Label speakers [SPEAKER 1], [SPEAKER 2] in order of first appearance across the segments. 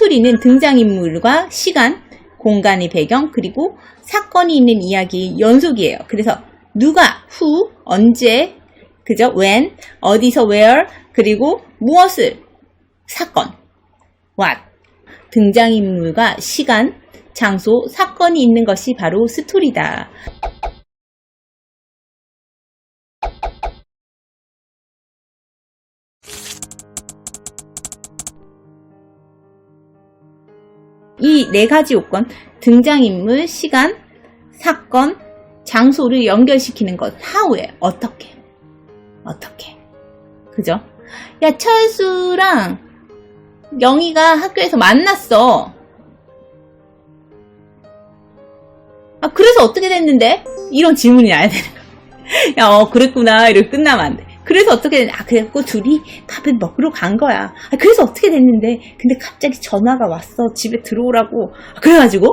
[SPEAKER 1] 스토리는 등장인물과 시간, 공간의 배경, 그리고 사건이 있는 이야기 연속이에요. 그래서 누가, who, 언제, 그죠? when, 어디서 where, 그리고 무엇을, 사건, what. 등장인물과 시간, 장소, 사건이 있는 것이 바로 스토리다. 이 네 가지 요건, 등장인물, 시간, 사건, 장소를 연결시키는 것, how에 어떻게, 어떻게, 그죠? 야, 철수랑 영희가 학교에서 만났어. 아, 그래서 어떻게 됐는데? 이런 질문이 나야 되는 거야. 야, 어, 그랬구나. 이렇게 끝나면 안 돼. 그래서 어떻게 됐는데? 아, 그래갖고 둘이 밥을 먹으러 간 거야. 아, 그래서 어떻게 됐는데? 근데 갑자기 전화가 왔어. 집에 들어오라고. 아, 그래가지고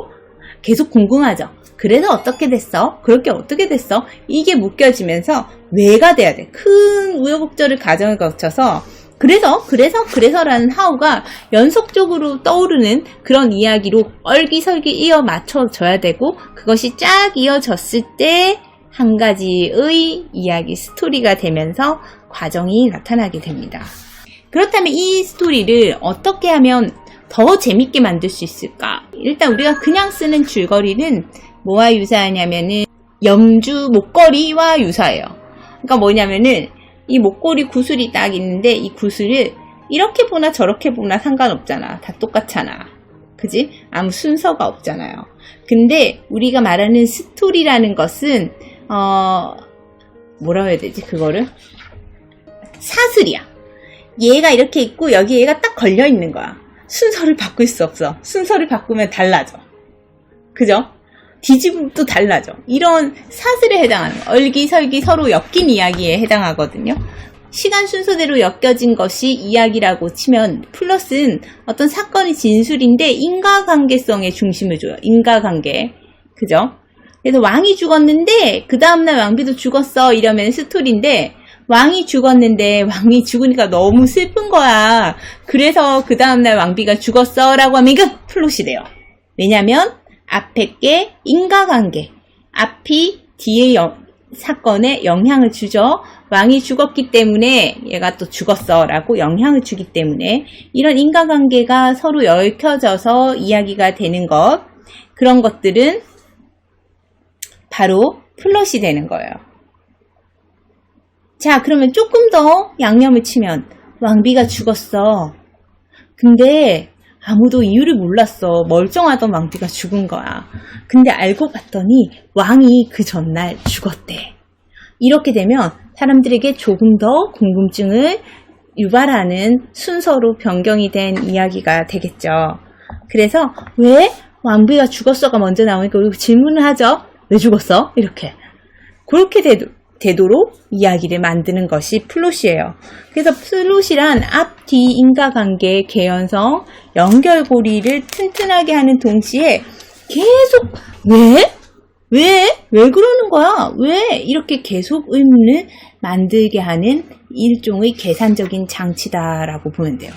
[SPEAKER 1] 계속 궁금하죠. 그래서 어떻게 됐어? 그렇게 어떻게 됐어? 이게 묶여지면서 왜가 돼야 돼. 큰 우여곡절을 과정을 거쳐서 그래서 그래서 그래서라는 하우가 연속적으로 떠오르는 그런 이야기로 얼기설기 이어 맞춰져야 되고 그것이 쫙 이어졌을 때 한 가지의 이야기 스토리가 되면서 과정이 나타나게 됩니다. 그렇다면 이 스토리를 어떻게 하면 더 재밌게 만들 수 있을까? 일단 우리가 그냥 쓰는 줄거리는 뭐와 유사하냐면은 염주 목걸이와 유사해요. 그러니까 뭐냐면은 이 목걸이 구슬이 딱 있는데 이 구슬을 이렇게 보나 저렇게 보나 상관없잖아. 다 똑같잖아. 그지? 아무 순서가 없잖아요. 근데 우리가 말하는 스토리라는 것은 어 뭐라 해야 되지 그거를 사슬이야. 얘가 이렇게 있고 여기 얘가 딱 걸려 있는 거야. 순서를 바꿀 수 없어. 순서를 바꾸면 달라져. 그죠? 또 달라져. 이런 사슬에 해당하는 거. 얼기설기 서로 엮인 이야기에 해당하거든요. 시간 순서대로 엮여진 것이 이야기라고 치면 플러스는 어떤 사건의 진술인데 인과관계성에 중심을 줘요. 인과관계. 그죠? 그래서 왕이 죽었는데 그 다음날 왕비도 죽었어 이러면 스토리인데 왕이 죽었는데 왕이 죽으니까 너무 슬픈 거야. 그래서 그 다음날 왕비가 죽었어 라고 하면 이거 플롯이 돼요. 왜냐면 앞에 게 인과관계. 앞이 뒤에 영- 사건에 영향을 주죠. 왕이 죽었기 때문에 얘가 또 죽었어 라고 영향을 주기 때문에 이런 인과관계가 서로 얽혀져서 이야기가 되는 것. 그런 것들은 바로 플롯이 되는 거예요. 자, 그러면 조금 더 양념을 치면 왕비가 죽었어. 근데 아무도 이유를 몰랐어. 멀쩡하던 왕비가 죽은 거야. 근데 알고 봤더니 왕이 그 전날 죽었대. 이렇게 되면 사람들에게 조금 더 궁금증을 유발하는 순서로 변경이 된 이야기가 되겠죠. 그래서 왜 왕비가 죽었어가 먼저 나오니까 질문을 하죠. 왜 죽었어? 이렇게. 그렇게 되도, 되도록 이야기를 만드는 것이 플롯이에요. 그래서 플롯이란 앞, 뒤 인과관계, 개연성, 연결고리를 튼튼하게 하는 동시에 계속 왜? 왜? 왜 그러는 거야? 왜? 이렇게 계속 의문을 만들게 하는 일종의 계산적인 장치다라고 보면 돼요.